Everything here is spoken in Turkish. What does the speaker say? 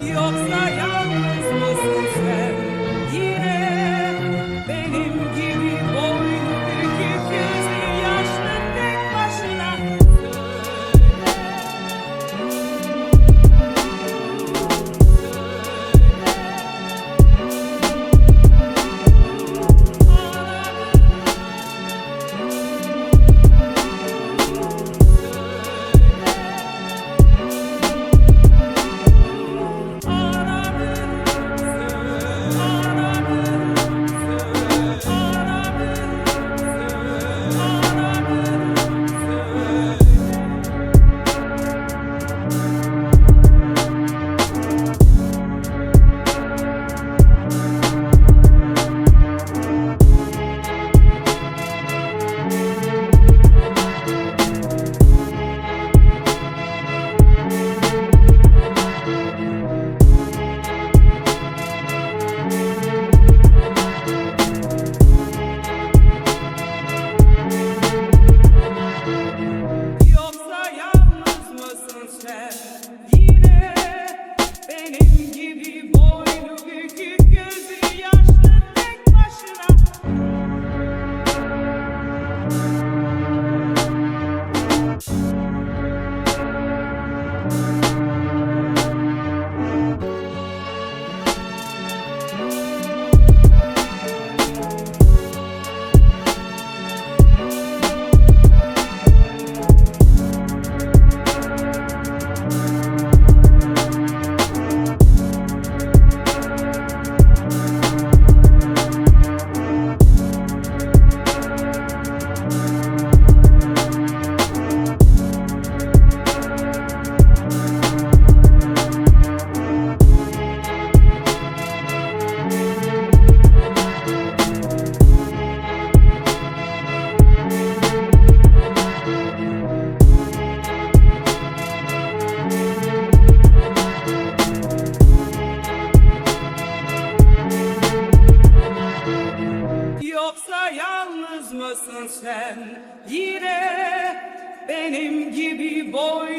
Yok Bye. Yalnız mısın sen? Yine benim gibi boynu